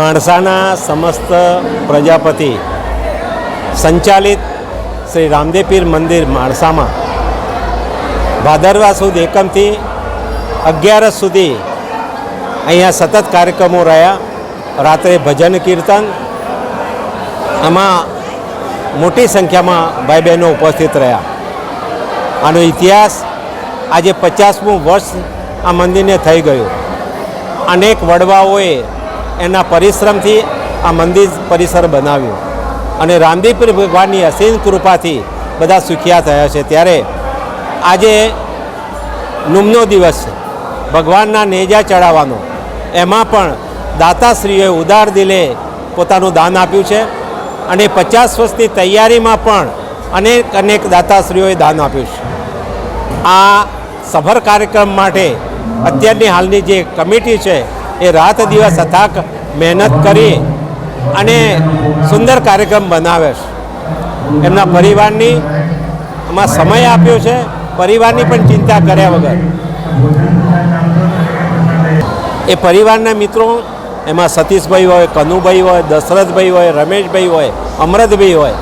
માણસાના સમસ્ત પ્રજાપતિ સંચાલિત શ્રી રામદેવપીર મંદિર માણસામાં ભાદરવા સુદ એકમથી અગિયારસ સુધી અહીંયા સતત કાર્યક્રમો રહ્યા. રાત્રે ભજન કીર્તન, આમાં મોટી સંખ્યામાં ભાઈ બહેનો ઉપસ્થિત રહ્યા. આનો ઇતિહાસ આજે પચાસમું વર્ષ આ મંદિરને થઈ ગયું. અનેક વડવાઓએ એના પરિશ્રમથી આ મંદિર પરિસર બનાવ્યું. અને રામદીપ ભગવાનની અસીમ કૃપાથી બધા સુખિયા થયા છે. ત્યારે આજે નુમનો દિવસ છે. ભગવાનના નેજા ચડાવવાનો. એમાં પણ દાતાશ્રીઓએ ઉદાર દિલે પોતાનું દાન આપ્યું છે અને પચાસ વર્ષની તૈયારીમાં પણ અનેક અનેક દાતાશ્રીઓએ દાન આપ્યું છે. આ સફર કાર્યક્રમ માટે અત્યારની હાલની જે કમિટી છે એ રાત દિવસ અથાક મહેનત કરી અને સુંદર કાર્યક્રમ બનાવે છે. એમના પરિવારની એમાં સમય આપ્યો છે, પરિવારની પણ ચિંતા કર્યા વગર. એ પરિવારના મિત્રો, એમાં સતીશભાઈ હોય, કનુભાઈ હોય, દશરથભાઈ હોય, રમેશભાઈ હોય, અમરતભાઈ હોય,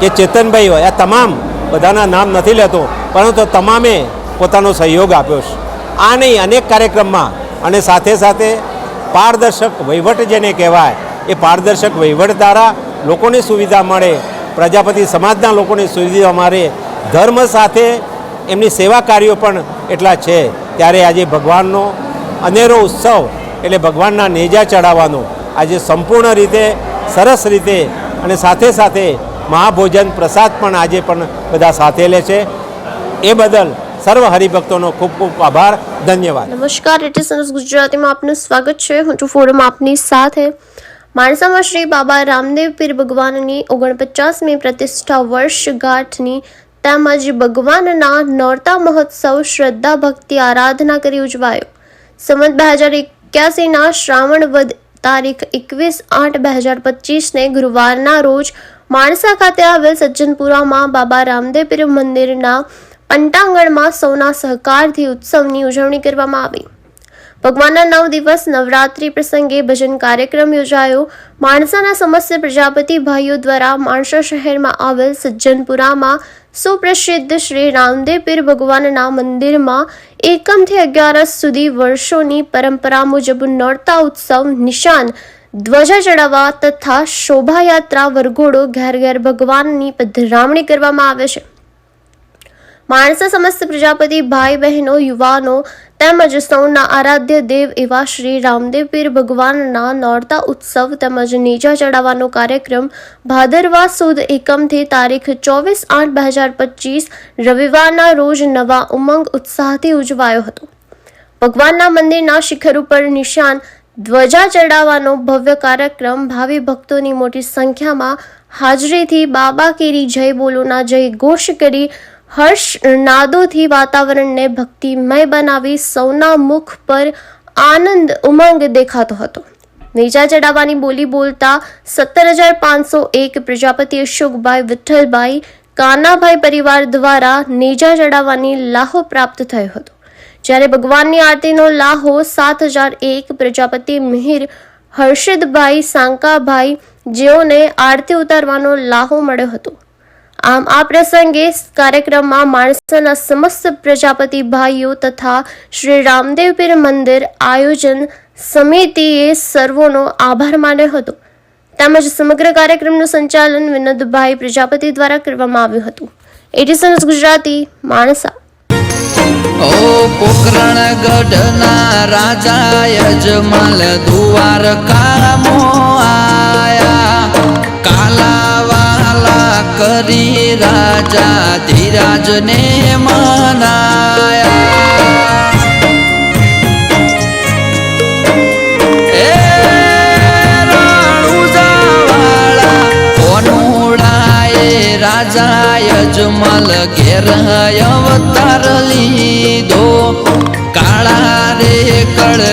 કે ચેતનભાઈ હોય, આ તમામ બધાના નામ નથી લેતો, પરંતુ તમામે પોતાનો સહયોગ આપ્યો છે. આ નહીં, અનેક કાર્યક્રમમાં અને સાથે સાથે પારદર્શક વહીવટ જેને કહેવાય, એ પારદર્શક વહીવટ દ્વારા લોકોને સુવિધા મળે, પ્રજાપતિ સમાજના લોકોને સુવિધા મળે, ધર્મ સાથે એમની સેવા કાર્યો પણ એટલા છે. ત્યારે આજે ભગવાનનો અનેરો ઉત્સવ એટલે ભગવાનના નેજા ચડાવવાનો આજે સંપૂર્ણ રીતે, સરસ રીતે અને સાથે સાથે મહાભોજન પ્રસાદ પણ આજે પણ બધા સાથે લે છે. એ બદલ સર્વ હરિભક્તોનો ખૂબ ખૂબ આભાર. ધન્યવાદ. નમસ્કાર ઇટ ગુજરાતીમાં આપનું સ્વાગત છે. હું છું ફોરમ આપની સાથે. માણસામાં શ્રી બાબા રામદેવ પીર ભગવાનની ઓગણપચાસમી પ્રતિષ્ઠા વર્ષગાંઠની તેમજ ભગવાનના નોરતા મહોત્સવ શ્રદ્ધા ભક્તિ આરાધના કરી ઉજવાયો. સંમત બે હજાર એક્યાસીના શ્રાવણ વદ તારીખ એકવીસ આઠ બે હજાર પચીસને ગુરુવારના રોજ માણસા ખાતે આવેલ સજ્જનપુરામાં બાબા રામદેવ પીર મંદિરના પંટાંગણમાં સૌના સહકારથી ઉત્સવની ઉજવણી કરવામાં આવી. ભગવાનના નવ દિવસ નવરાત્રિ પ્રસંગે ભજન કાર્યક્રમ યોજાયો. માણસાના સમસ્ત પ્રજાપતિ ભાઈઓ દ્વારા માણસા શહેરમાં આવેલ સજ્જનપુરામાં સુપ્રસિદ્ધ શ્રી રામદેવ પીર ભગવાનના મંદિરમાં એકમથી અગિયારસ સુધી વર્ષોની પરંપરા મુજબ નોરતા ઉત્સવ નિશાન ધ્વજા ચડાવવા તથા શોભાયાત્રા વરઘોડો ઘેર ઘેર ભગવાનની પધરામણી કરવામાં આવે છે. માણસા સમસ્ત પ્રજાપતિ, ભાઈ બહેનો, યુવાનો તેમજ સૌના આરાધ્ય દેવ એવા શ્રી રામદેવ પીર ભગવાનના નોરતા ઉત્સવ તેમજ નીચા ચડાવવાનો કાર્યક્રમ ભાદરવા સુદ એકમથી તારીખ ચોવીસ આઠ બે હજાર પચીસ રવિવારના રોજ નવા ઉમંગ ઉત્સાહથી ઉજવાયો હતો. ભગવાનના મંદિરના શિખર ઉપર નિશાન ધ્વજા ચડાવવાનો ભવ્ય કાર્યક્રમ ભાવિ ભક્તોની મોટી સંખ્યામાં હાજરીથી બાબા કેરી જય બોલોના જય ઘોષ કરી હર્ષ નાદોથી વાતાવરણને ભક્તિમય બનાવી સૌના મુખ પર આનંદ ઉમંગ દેખાતો હતો. નીચા ચડાવવાની બોલી બોલતા સત્તર હજાર પાંચસો એક પ્રજાપતિ અશોકભાઈ વિઠ્ઠલભાઈ કાનાભાઈ પરિવાર દ્વારા નેજા ચડાવવાની લાહો પ્રાપ્ત થયો હતો. જ્યારે ભગવાનની આરતીનો લાહો સાત હજાર એક પ્રજાપતિ મિહિર હર્ષદભાઈ સાંકાભાઈ જેઓને આરતી ઉતારવાનો લાહો મળ્યો હતો. આમ આ પ્રસંગે કાર્યક્રમમાં માણસાના સમસ્ત પ્રજાપતિ ભાઈઓ તથા શ્રી રામદેવપીર મંદિર આયોજન સમિતિએ સર્વોનો આભાર માન્યો હતો. તેમજ સમગ્ર કાર્યક્રમનું સંચાલન વિનોદભાઈ પ્રજાપતિ દ્વારા કરવામાં આવ્યું હતું. એડિસન ગુજરાતી, માણસા. ઓ પોકરણ ગઢના રાજા યજમાલ દ્વારકામો કરી રાજા ધીરાજને મનાયા. રાજા યજમલ ઘેર અવતાર લીધો. કાળા રે કળ